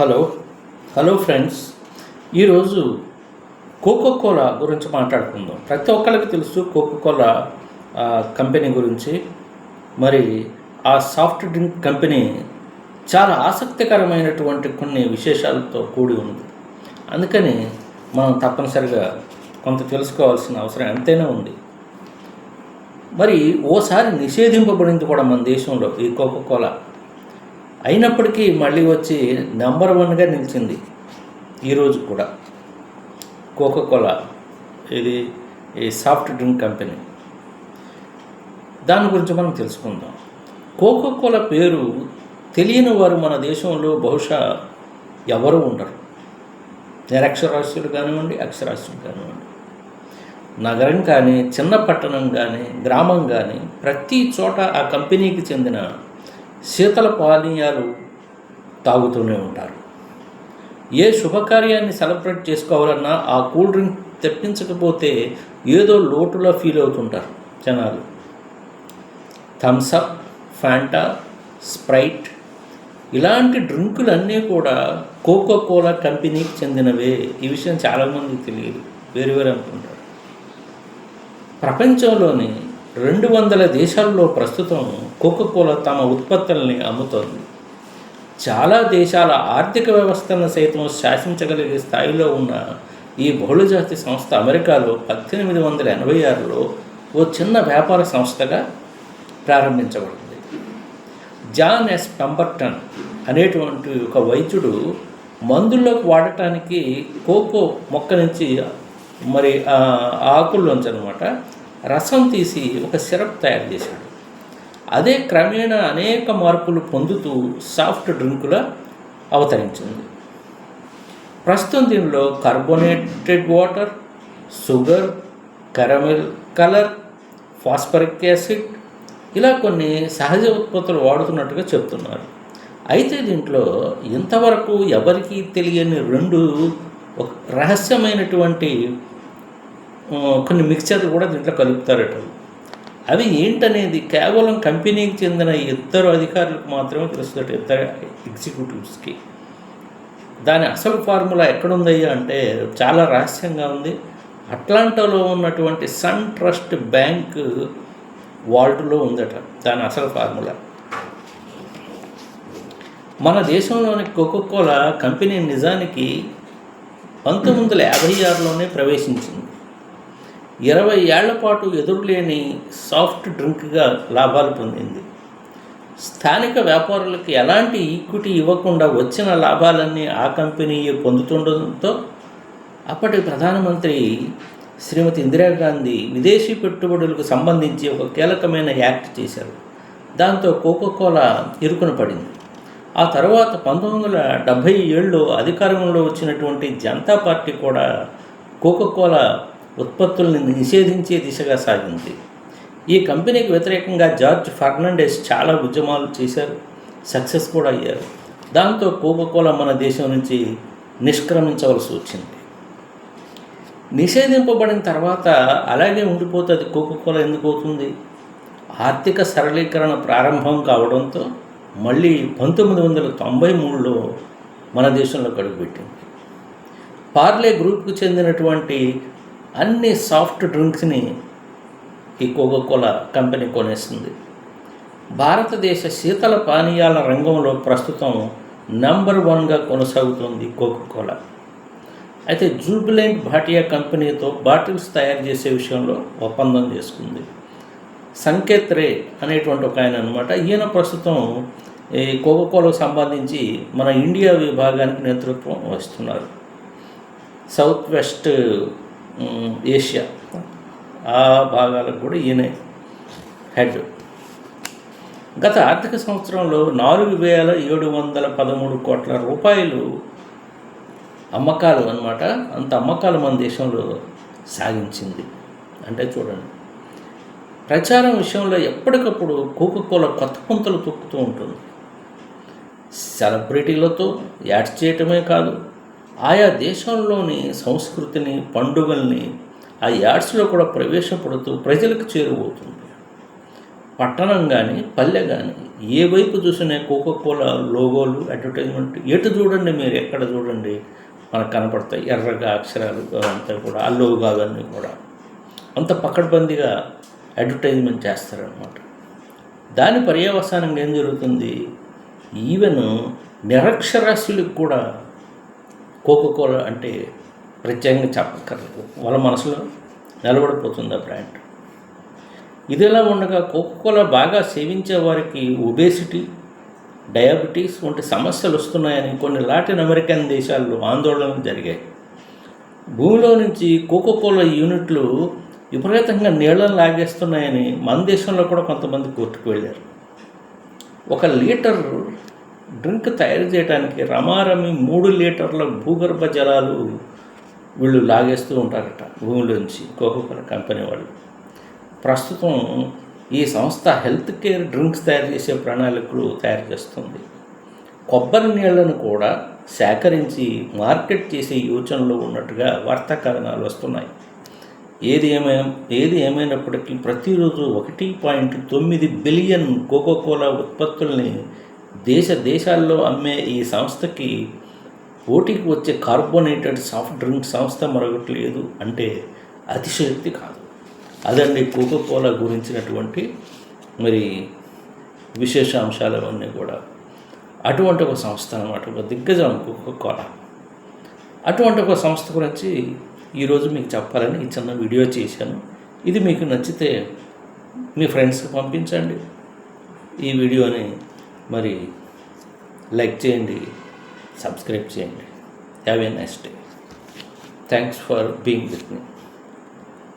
Hello. Hello friends. ఈరోజు Coca Cola గురించి మాట్లాడుకుందాం. ప్రతి ఒక్కరికి తెలుసు కోకో కోలా కంపెనీ గురించి. మరి ఆ సాఫ్ట్ డ్రింక్ కంపెనీ చాలా ఆసక్తికరమైనటువంటి కొన్ని విశేషాలతో కూడి ఉంది అందుకని మనం తప్పనిసరిగా కొంత తెలుసుకోవాల్సిన అవసరం ఎంతైనా ఉంది. మరి ఓసారి నిషేధింపబడింది కూడా మన దేశంలో ఈ కోకో కోలా అయినప్పటికీ మళ్ళీ వచ్చి నెంబర్ వన్గా నిలిచింది ఈరోజు కూడా. కోకో కోలా ఇది ఈ సాఫ్ట్ డ్రింక్ కంపెనీ. దాని గురించి మనం తెలుసుకుందాం. కోకో కోలా పేరు తెలియని వారు మన దేశంలో బహుశా ఎవరు ఉండరు. నిరక్షరాస్యులు కానివ్వండి అక్షరాస్యులు కానివ్వండి. నగరం కానీ చిన్న పట్టణం కానీ గ్రామం కానీ ప్రతి చోట ఆ కంపెనీకి చెందిన శీతల పానీయాలు తాగుతూనే ఉంటారు. ఏ శుభకార్యాన్ని సెలబ్రేట్ చేసుకోవాలన్నా ఆ కూల్ డ్రింక్ తెప్పించకపోతే ఏదో లోటులా ఫీల్ అవుతుంటారు జనాలు. థమ్సప్ ఫ్యాంటా స్ప్రైట్ ఇలాంటి డ్రింకులన్నీ కూడా కోకో కోలా కంపెనీకి చెందినవే. ఈ విషయం చాలామందికి తెలియదు. వేరు వేరు అనుకుంటారు. ప్రపంచంలోని రెండు వందల దేశాల్లో ప్రస్తుతం కోకోకోలా తమ ఉత్పత్తుల్ని అమ్ముతోంది. చాలా దేశాల ఆర్థిక వ్యవస్థను సైతం శాసించగలిగే స్థాయిలో ఉన్న ఈ బహుళజాతి సంస్థ అమెరికాలో పద్దెనిమిది వందల ఎనభై ఆరులో ఓ చిన్న వ్యాపార సంస్థగా ప్రారంభించబడింది. జాన్ ఎస్ పెంబర్టన్ అనేటువంటి ఒక వైద్యుడు మందుల్లోకి వాడటానికి కోకో మొక్క నుంచి మరి ఆకుల్లోంచి అనమాట రసం తీసి ఒక సిరప్ తయారు చేశాడు. అదే క్రమేణా అనేక మార్పులు పొందుతూ సాఫ్ట్ డ్రింకులా అవతరించింది. ప్రస్తుతం దీనిలో carbonated water sugar caramel colour phosphoric acid ఇలా కొన్ని సహజ ఉత్పత్తులు వాడుతున్నట్టుగా చెప్తున్నారు. అయితే దీంట్లో ఇంతవరకు ఎవరికీ తెలియని రెండు ఒక రహస్యమైనటువంటి కొన్ని మిక్చర్లు కూడా దీంట్లో కలుపుతారట. అవి ఏంటనేది కేవలం కంపెనీకి చెందిన ఇద్దరు అధికారులకు మాత్రమే తెలుస్తుంది ఇద్దరు ఎగ్జిక్యూటివ్స్కి దాని అసలు ఫార్ములా ఎక్కడుందయ్యా అంటే చాలా రహస్యంగా ఉంది. అట్లాంటాలో ఉన్నటువంటి సన్ ట్రస్ట్ బ్యాంక్ వాల్ట్లో ఉందట దాని అసలు ఫార్ములా. మన దేశంలోని కోకోకోలా కంపెనీ నిజానికి పంతొమ్మిది వందల యాభై ఆరులోనే ప్రవేశించింది. ఇరవై ఏళ్ళ పాటు ఎదురులేని సాఫ్ట్ డ్రింక్గా లాభాలు పొందింది. స్థానిక వ్యాపారులకు ఎలాంటి ఈక్విటీ ఇవ్వకుండా వచ్చిన లాభాలన్నీ ఆ కంపెనీ పొందుతుండడంతో అప్పటి ప్రధానమంత్రి శ్రీమతి ఇందిరాగాంధీ విదేశీ పెట్టుబడులకు సంబంధించి ఒక కీలకమైన యాక్ట్ చేశారు. దాంతో కోకోకోలా ఇరుకున పడింది. ఆ తర్వాత పంతొమ్మిది వందల డెబ్భై ఏడులో అధికారంలో వచ్చినటువంటి జనతా పార్టీ కూడా కోకోకోలా ఉత్పత్తుల్ని నిషేధించే దిశగా సాగింది. ఈ కంపెనీకి వ్యతిరేకంగా జార్జ్ ఫర్నాండెస్ చాలా ఉద్యమాలు చేశారు. సక్సెస్ కూడా అయ్యారు. దాంతో కోకోకోలా మన దేశం నుంచి నిష్క్రమించవలసి వచ్చింది. నిషేధింపబడిన తర్వాత అలాగే ఉండిపోతుంది కోకోకోలా ఎందుకు అవుతుంది? ఆర్థిక సరళీకరణ ప్రారంభం కావడంతో మళ్ళీ పంతొమ్మిది వందల తొంభై మూడులో మన దేశంలో కడుగుపెట్టింది పార్లే గ్రూప్కు చెందినటువంటి అన్ని సాఫ్ట్ డ్రింక్స్ని ఈ కోకోకోలా కంపెనీ కొనేస్తుంది భారతదేశ శీతల పానీయాల రంగంలో ప్రస్తుతం నంబర్ వన్గా కొనసాగుతుంది కోకోకోలా. అయితే జూబిలెంట్ భాటియా కంపెనీతో బాటిల్స్ తయారు చేసే విషయంలో ఒప్పందం చేసుకుంది. సంకేత్ రే అనేటువంటి ఒక ఆయన అనమాట ఈయన ప్రస్తుతం ఈ కోకోకోలకు సంబంధించి మన ఇండియా విభాగానికి నేతృత్వం వస్తున్నారు సౌత్ వెస్ట్ ఏషియా. ఆ భాగాలకు కూడా ఈయనే హెడ్. గత ఆర్థిక సంవత్సరంలో నాలుగు వేల ఏడు వందల పదమూడు కోట్ల రూపాయలు అమ్మకాలు అన్నమాట. అంత అమ్మకాలు మన దేశంలో సాగించింది. అంటే చూడండి ప్రచారం విషయంలో ఎప్పటికప్పుడు కోకోకోల కొత్త పుంతలు తొక్కుతూ ఉంటుంది. సెలబ్రిటీలతో యాడ్ చేయటమే కాదు ఆయా దేశంలోని సంస్కృతిని పండుగల్ని ఆ యాడ్స్లో కూడా ప్రవేశపెడుతూ ప్రజలకు చేరువవుతుంది. పట్టణం కానీ పల్లె కానీ ఏ వైపు చూసినా కోకో కోలా లోగోలు అడ్వర్టైజ్మెంట్ ఎటు చూడండి మీరు ఎక్కడ చూడండి మనకు కనపడతాయి. ఎర్రగా అక్షరాలు అంతా కూడా ఆ లోగో కూడా. అంత పకడ్బందీగా అడ్వర్టైజ్మెంట్ చేస్తారనమాట దాని పర్యవసానంగా ఏం జరుగుతుంది? ఈవెన్ నిరక్షరాస్యులకు కూడా కోకోకోలా అంటే ప్రత్యేకంగా చెప్పక్కర్లేదు. వాళ్ళ మనసులో నిలబడిపోతుంది ఆ బ్రాండ్ ఇదిలా ఉండగా కోకోకోలా బాగా సేవించే వారికి ఒబేసిటీ డయాబెటీస్ వంటి సమస్యలు వస్తున్నాయని కొన్ని లాటిన్ అమెరికన్ దేశాల్లో ఆందోళనలు జరిగాయి. భూమిలో నుంచి కోకోకోలా యూనిట్లు విపరీతంగా నీళ్ళను లాగేస్తున్నాయని మన దేశంలో కూడా కొంతమంది కోర్టుకు వెళ్ళారు. ఒక లీటర్ డ్రింక్ తయారు చేయడానికి రమారమి మూడు లీటర్ల భూగర్భ జలాలు వీళ్ళు లాగేస్తూ ఉంటారట. భూమిలోంచి కోకోకోలా కంపెనీ వాళ్ళు. ప్రస్తుతం ఈ సంస్థ హెల్త్ కేర్ డ్రింక్స్ తయారు చేసే ప్రణాళికలు తయారు చేస్తుంది. కొబ్బరి నీళ్ళను కూడా సేకరించి మార్కెట్ చేసే యోచనలో ఉన్నట్టుగా వార్తా కథనాలు వస్తున్నాయి. ఏది ఏమైనా ఏది ఏమైనప్పటికీ ప్రతిరోజు ఒకటి పాయింట్ తొమ్మిది బిలియన్ కోకోకోలా ఉత్పత్తుల్ని దేశ దేశాల్లో అమ్మే ఈ సంస్థకి పోటీకి వచ్చే కార్బోనేటెడ్ సాఫ్ట్ డ్రింక్ సంస్థ మరొకటి లేదు అంటే అతిశయోక్తి కాదు. అదండి కోకోకోలా గురించినటువంటి మరి విశేష అంశాలు అవన్నీ కూడా. అటువంటి ఒక సంస్థ అనమాట ఒక దిగ్గజం కోకోకోలా. అటువంటి ఒక సంస్థ గురించి ఈరోజు మీకు చెప్పాలని ఈ చిన్న వీడియో చేశాను. ఇది మీకు నచ్చితే మీ ఫ్రెండ్స్కి పంపించండి. ఈ వీడియోని మరి లైక్ చేయండి సబ్స్క్రైబ్ చేయండి. Have a nice day. Thanks for being with me.